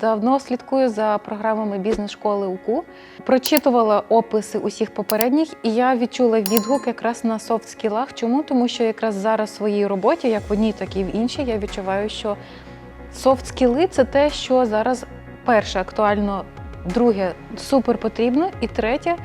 Давно слідкую за програмами бізнес-школи УКУ, прочитувала описи усіх попередніх, і я відчула відгук якраз на софт-скілах. Чому? Тому що якраз зараз в своїй роботі, як в одній, так і в іншій, я відчуваю, що софт-скіли це те, що зараз перше актуально, друге супер потрібно, і третє,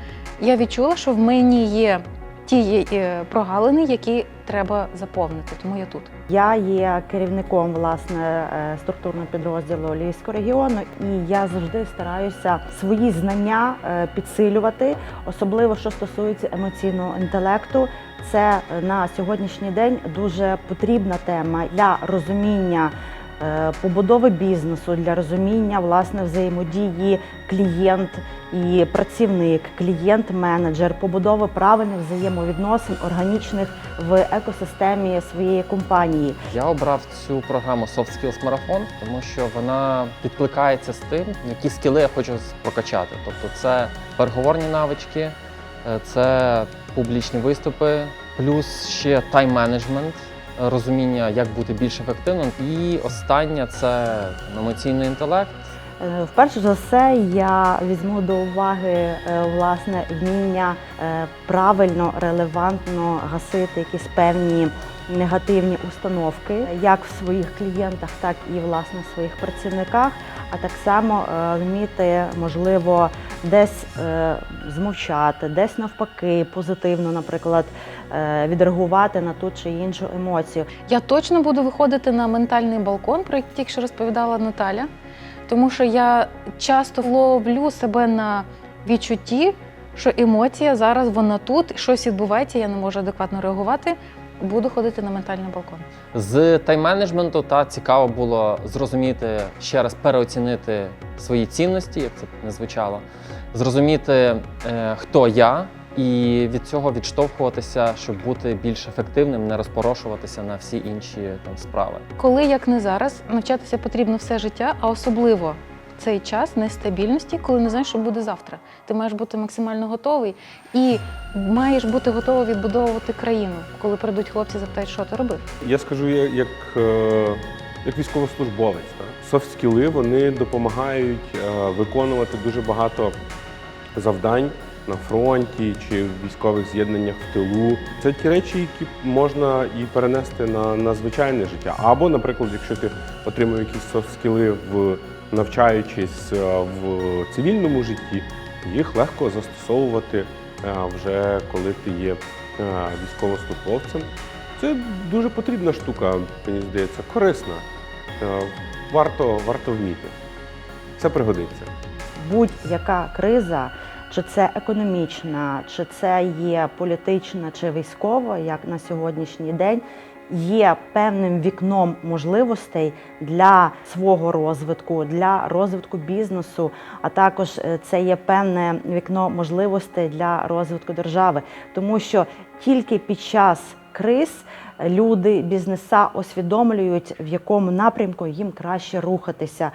я відчула, що в мені є ті е, прогалини, які треба заповнити. Тому я тут. Я є керівником власне е, структурного підрозділу Львівського регіону, і я завжди стараюся свої знання е, підсилювати, особливо що стосується емоційного інтелекту. Це на сьогоднішній день дуже потрібна тема для розуміння. Е, Побудови бізнесу для розуміння власне взаємодії клієнт і працівник, клієнт-менеджер, побудови правильних взаємовідносин органічних в екосистемі своєї компанії. Я обрав цю програму Soft Skills Marathon, тому що вона відкликається з тим, які скіли я хочу прокачати. Тобто це переговорні навички, е, це публічні виступи, плюс ще тайм-менеджмент, розуміння, як бути більш ефективним. І останнє це емоційний інтелект. Е, Вперше за все я візьму до уваги е, власне вміння е, правильно, релевантно гасити якісь певні негативні установки, як в своїх клієнтах, так і власне в своїх працівниках, а так само вміти, можливо, десь е, змовчати, десь навпаки, позитивно, наприклад, е, відреагувати на ту чи іншу емоцію. Я точно буду виходити на ментальний балкон, про який тільки що розповідала Наталя, тому що я часто ловлю себе на відчутті, що емоція зараз вона тут, щось відбувається, я не можу адекватно реагувати. Буду ходити на ментальний балкон. З тайм-менеджменту та цікаво було зрозуміти ще раз переоцінити свої цінності, як це не звучало, зрозуміти, е, хто я, і від цього відштовхуватися, щоб бути більш ефективним, не розпорошуватися на всі інші там справи. Коли як не зараз, навчатися потрібно все життя, а особливо цей час нестабільності, коли не знаєш, що буде завтра. Ти маєш бути максимально готовий і маєш бути готовий відбудовувати країну. Коли прийдуть хлопці, запитають, що ти робив. Я скажу як, е, як військовослужбовець. Софт-скіли вони допомагають е, виконувати дуже багато завдань на фронті чи в військових з'єднаннях в тилу. Це ті речі, які можна і перенести на, на звичайне життя. Або, наприклад, якщо ти отримав якісь софт-скіли в навчаючись е, в цивільному житті, їх легко застосовувати е, вже коли ти є е, військовослужбовцем. Це дуже потрібна штука, мені здається, корисна. Варто, варто вміти. Це пригодиться. будь-яка криза, чи це економічна, чи це є політична чи військова, як на сьогоднішній день, є певним вікном можливостей для свого розвитку, для розвитку бізнесу, а також е, це є певне вікно можливостей для розвитку держави, тому що тільки під час криз люди, бізнеса усвідомлюють, в якому напрямку їм краще рухатися.